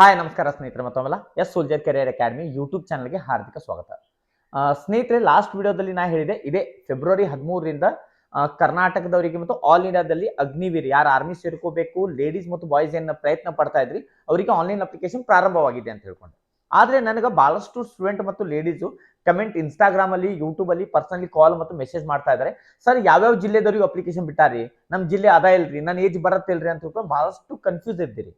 Hi ನಮಸ್ಕಾರ ಸ್ನೇಹಿತರೆ, ಮತ್ತೊಮ್ಮೆ S soldier career academy YouTube ಚಾನಲ್ಗೆ ಹಾರ್ದಿಕ ಸ್ವಾಗತ. ಸ್ನೇಹಿತರೆ ಲಾಸ್ಟ್ ವಿಡಿಯೋದಲ್ಲಿ ನಾ ಹೇಳಿದೆ, ಇದೇ ಫೆಬ್ರವರಿ ಹದಿಮೂರರಿಂದ ಕರ್ನಾಟಕದವರಿಗೆ ಮತ್ತು ಆಲ್ ಇಂಡಿಯಾದಲ್ಲಿ ಅಗ್ನಿವೀರ್, ಯಾರು ಆರ್ಮಿ ಸೇರ್ಕೋಬೇಕು ಲೇಡೀಸ್ ಮತ್ತು ಬಾಯ್ಸ್ ಏನು ಪ್ರಯತ್ನ ಪಡ್ತಾ ಇದ್ರಿ, ಅವರಿಗೆ ಆನ್ಲೈನ್ ಅಪ್ಲಿಕೇಶನ್ ಪ್ರಾರಂಭವಾಗಿದೆ ಅಂತ ಹೇಳ್ಕೊಂಡು. ಆದರೆ ನನಗೆ ಭಾಳಷ್ಟು ಸ್ಟೂಡೆಂಟ್ ಮತ್ತು ಲೇಡೀಸು ಕಮೆಂಟ್ ಇನ್ಸ್ಟಾಗ್ರಾಮಲ್ಲಿ ಅಲ್ಲಿ ಯೂಟ್ಯೂಬ್ ಅಲ್ಲಿ ಪರ್ಸನಲಿ ಕಾಲ್ ಮತ್ತು ಮೆಸೇಜ್ ಮಾಡ್ತಾ ಇದ್ದಾರೆ ಸರ್ ಯಾವ್ಯಾವ ಜಿಲ್ಲೆದವರಿಗೂ ಅಪ್ಲಿಕೇಶನ್ ಬಿಟ್ಟಾರಿ? ನಮ್ಮ ಜಿಲ್ಲೆ ಅದ ಇಲ್ರಿ? ನನ್ನ ಏಜ್ ಬರತ್ತಿಲ್ರಿ ಅಂತ ಹೇಳ್ಕೊಂಡು ಭಾಳಷ್ಟು ಕನ್ಫ್ಯೂಸ್ ಇದ್ದೀರಿ.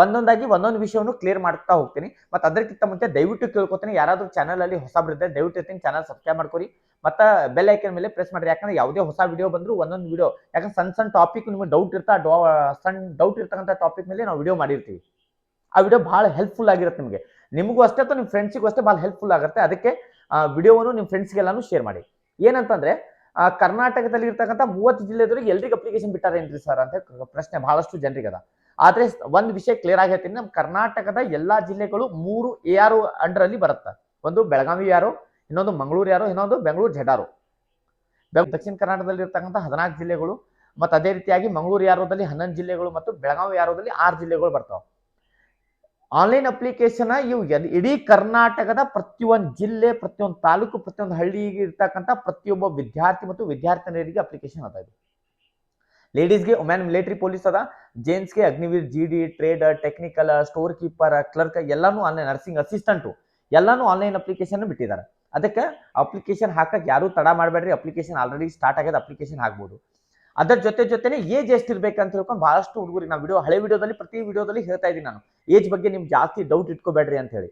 ಒಂದೊಂದಾಗಿ ಒಂದೊಂದು ವಿಷಯವನ್ನು ಕ್ಲಿಯರ್ ಮಾಡ್ತಾ ಹೋಗ್ತೀನಿ. ಮತ್ತೆ ಅದಕ್ಕಿಂತ ಮುಂಚೆ ದಯವಿಟ್ಟು ಕೇಳ್ಕೊತೀನಿ. ಯಾರಾದರೂ ಚಾನಲಲ್ಲಿ ಬಿಡುತ್ತೆ ದಯವಿಟ್ಟು ಇರ್ತೀನಿ. ಚಾನಲ್ ಸಬ್ಸ್ಕ್ರೈಬ್ ಮಾಡ್ಕೊರಿ ಮತ್ತು ಬೆಲ್ ಐಕನ್ ಮೇಲೆ ಪ್ರೆಸ್ ಮಾಡಿರಿ. ಯಾಕಂದ್ರೆ ಯಾವುದೇ ಹೊಸ ವಿಡಿಯೋ ಬಂದ್ರು ಒಂದೊಂದು ವಿಡಿಯೋ ಯಾಕಂದ್ರೆ ಸಣ್ಣ ಸಣ್ಣ ಟಾಪಿಕ್ ನಿಮಗೆ ಡೌಟ್ ಇರ್ತಾ ಸಣ್ಣ ಡೌಟ್ ಇರ್ತಕ್ಕಂಥ ಟಾಪಿಕ್ ಮೇಲೆ ನಾವು ವಿಡಿಯೋ ಮಾಡಿರ್ತೀವಿ. ಆ ವಿಡಿಯೋ ಬಹಳ ಹೆಲ್ಪ್ಫುಲ್ ಆಗಿರುತ್ತೆ ನಿಮಗೆ. ನಿಮಗೂ ಅಷ್ಟೇ ಅಥವಾ ನಿಮ್ಮ ಫ್ರೆಂಡ್ಸಿಗೂ ಅಷ್ಟೇ ಬಹಳ ಹೆಲ್ಪ್ಫುಲ್ ಆಗುತ್ತೆ. ಅದಕ್ಕೆ ಆ ವಿಡಿಯೋವನ್ನು ನಿಮ್ಮ ಫ್ರೆಂಡ್ಸ್ಗೆಲ್ಲಾನು ಶೇರ್ ಮಾಡಿ. ಏನಂತಂದ್ರೆ ಕರ್ನಾಟಕದಲ್ಲಿ ಇರ್ತಕ್ಕಂಥ ಮೂವತ್ತು ಜಿಲ್ಲೆದವರಿಗೆ ಎಲ್ರಿಗೂ ಅಪ್ಲಿಕೇಶನ್ ಬಿಟ್ಟಾರೇನ್ರಿ ಸರ್ ಅಂತ ಪ್ರಶ್ನೆ ಬಹಳಷ್ಟು ಜನರಿಗೆ ಅದ ಆದ್ರೆ ಒಂದ್ ವಿಷಯ ಕ್ಲಿಯರ್ ಆಗಿ ನಮ್ಮ ಕರ್ನಾಟಕದ ಎಲ್ಲಾ ಜಿಲ್ಲೆಗಳು ಮೂರು ಎ ಆರ್ ಅಂಡರ್ ಅಲ್ಲಿ ಬರುತ್ತೆ. ಒಂದು ಬೆಳಗಾವಿ ಯಾರು, ಇನ್ನೊಂದು ಮಂಗಳೂರು ಯಾರು, ಇನ್ನೊಂದು ಬೆಂಗಳೂರು ಜಡಾರು ದಕ್ಷಿಣ ಕರ್ನಾಟಕದಲ್ಲಿ ಇರ್ತಕ್ಕಂಥ ಹದಿನಾಲ್ಕು ಜಿಲ್ಲೆಗಳು, ಮತ್ತು ಅದೇ ರೀತಿಯಾಗಿ ಮಂಗಳೂರು ಯಾರೋದಲ್ಲಿ ಹನ್ನೊಂದು ಜಿಲ್ಲೆಗಳು ಮತ್ತು ಬೆಳಗಾವಿ ಯಾರೋದಲ್ಲಿ ಆರು ಜಿಲ್ಲೆಗಳು ಬರ್ತಾವೆ. ಆನ್ಲೈನ್ ಅಪ್ಲಿಕೇಶನ್ ಇವು ಇಡೀ ಕರ್ನಾಟಕದ ಪ್ರತಿಯೊಂದು ಜಿಲ್ಲೆ, ಪ್ರತಿಯೊಂದು ತಾಲೂಕು, ಪ್ರತಿಯೊಂದು ಹಳ್ಳಿಗೆ ಇರ್ತಕ್ಕಂಥ ಪ್ರತಿಯೊಬ್ಬ ವಿದ್ಯಾರ್ಥಿ ಮತ್ತು ವಿದ್ಯಾರ್ಥಿನಿಯರಿಗೆ ಅಪ್ಲಿಕೇಶನ್ ಅದ ಇದು. ಲೇಡೀಸ್ಗೆ ವುಮೆನ್ ಮಿಲಿಟರಿ ಪೊಲೀಸ್ ಅದ ಜೆಂಟ್ಸ್ಗೆ Agniveer G D trade, technical, store keeper, clerk, ಎಲ್ಲಾನು ಆನ್ಲೈನ್ ನರ್ಸಿಂಗ್ ಅಸಿಸ್ಟೆಂಟು, ಎಲ್ಲಾನು ಆನ್ಲೈನ್ ಅಪ್ಲಿಕೇಶನ್ ಬಿಟ್ಟಿದ್ದಾರೆ. ಅದಕ್ಕೆ ಅಪ್ಲಿಕೇಶನ್ ಹಾಕಕ್ಕೆ ಯಾರು ತಡ ಮಾಡಬೇಡ್ರಿ ಅಪ್ಲಿಕೇಶನ್ ಆಲ್ರೆಡಿ ಸ್ಟಾರ್ಟ್ ಆಗ್ಯದ ಅಪ್ಲಿಕೇಶನ್ ಹಾಕ್ಬೋದು. ಅದರ ಜೊತೆ ಜೊತೆನೆ ಏಜ್ ಎಷ್ಟು ಇರ್ಬೇಕಂತ ಹೇಳ್ಕೊಂಡು ಬಹಳಷ್ಟು ಹುಡುಗರಿಗೆ, ನಾವು ವಿಡಿಯೋ ಹಳೆ ವಿಡಿಯೋದಲ್ಲಿ ಪ್ರತಿ ವಿಡಿಯೋದಲ್ಲಿ ಹೇಳ್ತಾ ಇದ್ದೀನಿ ನಾನು ಏಜ್ ಬಗ್ಗೆ ನಿಮ್ಗೆ ಜಾಸ್ತಿ ಡೌಟ್ ಇಟ್ಕೋಬೇಡ್ರಿ ಅಂತ ಹೇಳಿ.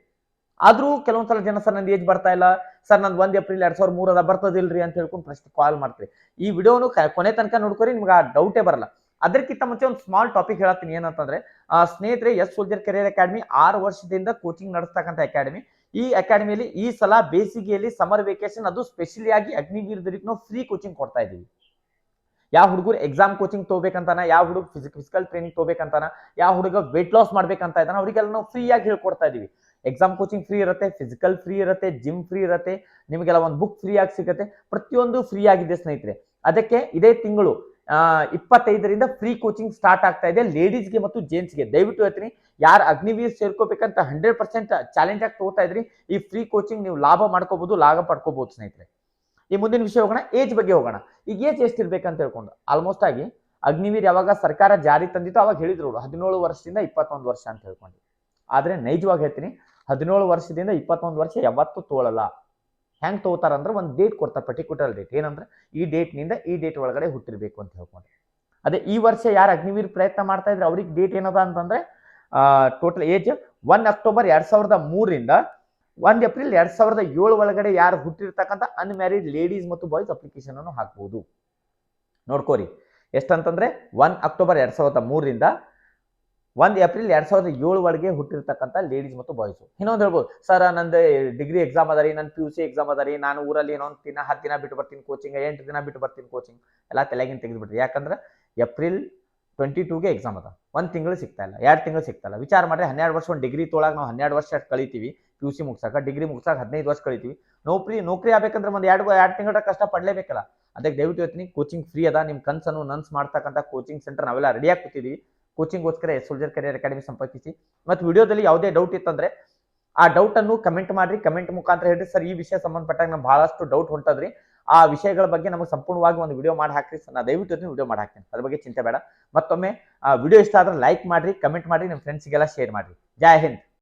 ಆದ್ರೂ ಕೆಲವೊಂದ್ಸಲ ಜನ, ಸರ್, ನಂದು ಏಜ್ ಬರ್ತಾ ಇಲ್ಲ. ಸರ್, ನಂದು ಒಂದ್ ಏಪ್ರಿಲ್ ಎರಡ್ ಸಾವಿರದ ಮೂರದ ಬರ್ತದಿಲ್ರಿ ಅಂತ ಹೇಳ್ಕೊಂಡು ಫಸ್ಟ್ ಕಾಲ್ ಮಾಡ್ತೀರಿ. ಈ ವಿಡಿಯೋನು ಕೊನೆ ತನಕ ನೋಡ್ಕೊರಿ, ನಿಮ್ಗೆ ಆ ಡೌಟೇ ಬರಲ್ಲ. ಅದಕ್ಕಿಂತ ಮುಂಚೆ ಒಂದು ಸ್ಮಾಲ್ ಟಾಪಿಕ್ ಹೇಳತ್ತೀನಿ. ಏನಂತಂದ್ರೆ ಸ್ನೇಹಿತರೆ, ಎಸ್ ಸೋಲ್ಜರ್ ಕೆರಿಯರ್ ಅಕಾಡೆಮಿ ಆರು ವರ್ಷದಿಂದ ಕೋಚಿಂಗ್ ನಡೆಸ್ತಕ್ಕಂಥ ಅಕಾಡೆಮಿ ಈ ಅಕಾಡೆಮಿಯಲ್ಲಿ ಈ ಸಲ ಬೇಸಿಗೆಯಲ್ಲಿ ಸಮರ್ ವೇಕೇಶನ್ ಅದು ಸ್ಪೆಷಲಿ ಆಗಿ ಅಗ್ನಿವೀರದರಿಗೆ ನಾವು ಫ್ರೀ ಕೋಚಿಂಗ್ ಕೊಡ್ತಾ ಇದ್ದೀವಿ. ಯಾವ ಹುಡುಗರು ಎಕ್ಸಾಮ್ ಕೋಚಿಂಗ್ ತಗೋಬೇಕಂತಾನ, ಯಾವ ಹುಡುಗ ಫಿಸಿಕಲ್ ಟ್ರೈನಿಂಗ್ ತಗೋಬೇಕಂತಾನ, ಯಾವ ಹುಡುಗ ವೆಯ್ಟ್ ಲಾಸ್ ಮಾಡ್ಬೇಕಂತ ಇದ್ದಾನ, ಅವರಿಗೆಲ್ಲ ನಾವು ಫ್ರೀಯಾಗಿ ಹೇಳ್ಕೊಡ್ತಾ ಇದೀವಿ ಎಕ್ಸಾಮ್ ಕೋಚಿಂಗ್ ಫ್ರೀ ಇರುತ್ತೆ ಫಿಸಿಕಲ್ ಫ್ರೀ ಇರುತ್ತೆ ಜಿಮ್ ಫ್ರೀ ಇರುತ್ತೆ, ನಿಮಗೆಲ್ಲ ಒಂದು ಬುಕ್ ಫ್ರೀ ಆಗಿ ಸಿಗುತ್ತೆ. ಪ್ರತಿಯೊಂದು ಫ್ರೀ ಆಗಿದೆ ಸ್ನೇಹಿತರೆ. ಅದಕ್ಕೆ ಇದೇ ತಿಂಗಳು ಇಪ್ಪತ್ತೈದರಿಂದ ಫ್ರೀ ಕೋಚಿಂಗ್ ಸ್ಟಾರ್ಟ್ ಆಗ್ತಾ ಇದೆ. ಲೇಡೀಸ್ಗೆ ಮತ್ತು ಜೆಂಟ್ಸ್ಗೆ ದಯವಿಟ್ಟು ಹೇಳ್ತೀನಿ, ಯಾರು ಅಗ್ನಿವೀರ್ ಸೇರ್ಕೋಬೇಕಂತ ಹಂಡ್ರೆಡ್ ಪರ್ಸೆಂಟ್ ಚಾಲೆಂಜ್ ಆಗಿ ತಗೋತಾ ಇದ್ರಿ, ಈ ಫ್ರೀ ಕೋಚಿಂಗ್ ನೀವು ಲಾಭ ಮಾಡ್ಕೋಬಹುದು ಲಾಭ ಪಡ್ಕೋಬಹುದು ಸ್ನೇಹಿತರೆ. ಈ ಮುಂದಿನ ವಿಷಯ ಹೋಗೋಣ ಏಜ್ ಬಗ್ಗೆ ಹೋಗೋಣ. ಈಗ ಏಜ್ ಎಷ್ಟಿರ್ಬೇಕಂತ ಹೇಳ್ಕೊಂಡು ಆಲ್ಮೋಸ್ಟ್ ಆಗಿ ಅಗ್ನಿವೀರ್ ಯಾವಾಗ ಸರ್ಕಾರ ಜಾರಿ ತಂದಿತ್ತು ಅವಾಗ ಹೇಳಿದ್ರು ಹದಿನೇಳು ವರ್ಷದಿಂದ ಇಪ್ಪತ್ತೊಂದು ವರ್ಷ ಅಂತ ಹೇಳ್ಕೊಂಡು. ಆದ್ರೆ ನೈಜವಾಗಿ ಹೇಳ್ತೀನಿ ಹದಿನೇಳು ವರ್ಷದಿಂದ ಇಪ್ಪತ್ತೊಂದು ವರ್ಷ ಯಾವತ್ತೂ ತೋಳಲ್ಲ. ಹೆಂಗೆ ತಗೋತಾರ ಅಂದ್ರೆ ಒಂದು ಡೇಟ್ ಕೊಡ್ತಾರೆ ಪರ್ಟಿಕ್ಯುಲರ್ ಡೇಟ್ ಏನಂದ್ರೆ ಈ ಡೇಟ್ನಿಂದ ಈ ಡೇಟ್ ಒಳಗಡೆ ಹುಟ್ಟಿರ್ಬೇಕು ಅಂತ ಹೇಳ್ಕೊಂಡು. ಅದೇ ಈ ವರ್ಷ ಯಾರು ಅಗ್ನಿವೀರ್ ಪ್ರಯತ್ನ ಮಾಡ್ತಾ ಇದ್ರೆ ಅವ್ರಿಗೆ ಡೇಟ್ ಏನದ ಅಂತಂದ್ರೆ ಟೋಟಲ್ ಏಜ್ ಒನ್ ಅಕ್ಟೋಬರ್ ಎರಡ್ ಸಾವಿರದ ಮೂರರಿಂದ ಒಂದು ಏಪ್ರಿಲ್ ಎರಡ್ ಸಾವಿರದ ಏಳು ಒಳಗಡೆ ಯಾರು ಹುಟ್ಟಿರ್ತಕ್ಕಂಥ ಅನ್ಮ್ಯಾರಿಡ್ ಲೇಡೀಸ್ ಮತ್ತು ಬಾಯ್ಸ್ ಅಪ್ಲಿಕೇಶನ್ ಅನ್ನು ಹಾಕ್ಬೋದು. ನೋಡ್ಕೋರಿ. ಎಷ್ಟಂತಂದ್ರೆ ಒನ್ ಅಕ್ಟೋಬರ್ ಎರಡ್ ಸಾವಿರದ ಮೂರರಿಂದ ಒಂದ್ ಏಪ್ರಿಲ್ ಎರಡು ಸಾವಿರದ ಏಳು ಒಳಗೆ ಹುಟ್ಟಿರ್ತಕ್ಕಂಥ ಲೇಡೀಸ್ ಮತ್ತು ಬಾಯ್ಸ್ ಇನ್ನೊಂದು ಹೇಳ್ಬೋದು, ಸರ್, ನಂದು ಡಿಗ್ರಿ ಎಕ್ಸಾಮ್ ಅದ ರೀ ನನ್ನ ಪಿ ಯು ಸಿ ಎಕ್ಸಾಮ್ ಅದ ರೀ, ನಾನು ಊರಲ್ಲಿ ಇನ್ನೊಂದು ದಿನ ಹತ್ತು ದಿನ ಬಿಟ್ಟು ಬರ್ತೀನಿ ಕೋಚಿಂಗ್ ಎಂಟು ದಿನ ಬಿಟ್ಟು ಬರ್ತೀನಿ ಕೋಚಿಂಗ್ ಎಲ್ಲ ತಲೆಗಿನ ತೆಗೆದುಬಿಟ್ರಿ. ಯಾಕಂದ್ರೆ ಏಪ್ರಿಲ್ ಟ್ವೆಂಟಿ ಟೂಗೆ ಎಕ್ಸಾಮ್ ಅದ. ಒಂದು ತಿಂಗಳು ಸಿಗ್ತಾ ಇಲ್ಲ, ಎರಡು ತಿಂಗಳು ಸಿಗ್ತಾ ಇಲ್ಲ. ವಿಚಾರ ಮಾಡಿರಿ ಹನ್ನೆರಡು ವರ್ಷ, ಒಂದು ಡಿಗ್ರಿ ತೊಳಗೆ ನಾವು ಹನ್ನೆರಡು ವರ್ಷ ಕಳಿತೀವಿ ಪಿ ಯು ಸಿ ಮುಗ್ಸಾಕ ಡಿಗ್ರಿ ಮುಗ್ಸಾಕ ಹದಿನೈದು ವರ್ಷ ಕಳಿತೀವಿ. ನೌಕರಿ ನೌಕರಿ ಆಗ್ಬೇಕಂದ್ರೆ ಒಂದು ಎರಡು ಎರಡು ತಿಂಗಳ ಕಷ್ಟ ಪಡಲೇಬೇಕಲ್ಲ. ಅದಕ್ಕೆ ದಯವಿಟ್ಟು ಹೇಳ್ತೀನಿ ಕೋಚಿಂಗ್ ಫ್ರೀ ಅದ. ನಿಮ್ಮ ಕನಸನ್ನು ನನ್ಸ್ ಮಾಡ್ತಕ್ಕಂಥ ಕೋಚಿಂಗ್ ಸೆಂಟರ್ ನಾವೆಲ್ಲ ರೆಡಿಯಾಗಿ ಕೂತಿದ್ದೀವಿ ಕೋಚಿಂಗ್ಗೋಸ್ಕರ ಸೋಲ್ಜರ್ ಕರಿಯರ್ ಅಕಾಡೆಮಿ ಸಂಪರ್ಕಿಸಿ. ಮತ್ತು ವಿಡಿಯೋದಲ್ಲಿ ಯಾವುದೇ ಡೌಟ್ ಇತ್ತಂದ್ರೆ, ಆ ಡೌಟ್ ಅನ್ನು ಕಮೆಂಟ್ ಮಾಡ್ರಿ ಕಮೆಂಟ್ ಮುಖಾಂತರ ಹೇಳ್ರಿ. ಸರ್, ಈ ವಿಷಯ ಸಂಬಂಧಪಟ್ಟಾಗ ನಮ್ಗೆ ಬಹಳಷ್ಟು ಡೌಟ್ ಹೊಂಟದ್ರಿ. ಆ ವಿಷಯಗಳ ಬಗ್ಗೆ ನಮಗೆ ಸಂಪೂರ್ಣವಾಗಿ ಒಂದು ವಿಡಿಯೋ ಮಾಡಿ ಹಾಕ್ರಿ. ಸರ್, ನಾ ದಯವಿಟ್ಟು ವಿಡಿಯೋ ಮಾಡಿ ಹಾಕ್ತೀನಿ. ಅದ್ರ ಬಗ್ಗೆ ಚಿಂತೆ ಬೇಡ. ಮತ್ತೊಮ್ಮೆ, ಆ ವಿಡಿಯೋ ಇಷ್ಟ ಆದ್ರೆ ಲೈಕ್ ಮಾಡ್ರಿ ಕಮೆಂಟ್ ಮಾಡ್ರಿ ನಿಮ್ಮ ಫ್ರೆಂಡ್ಸ್ಗೆಲ್ಲ ಶೇರ್ ಮಾಡ್ರಿ. ಜೈ ಹಿಂದ್.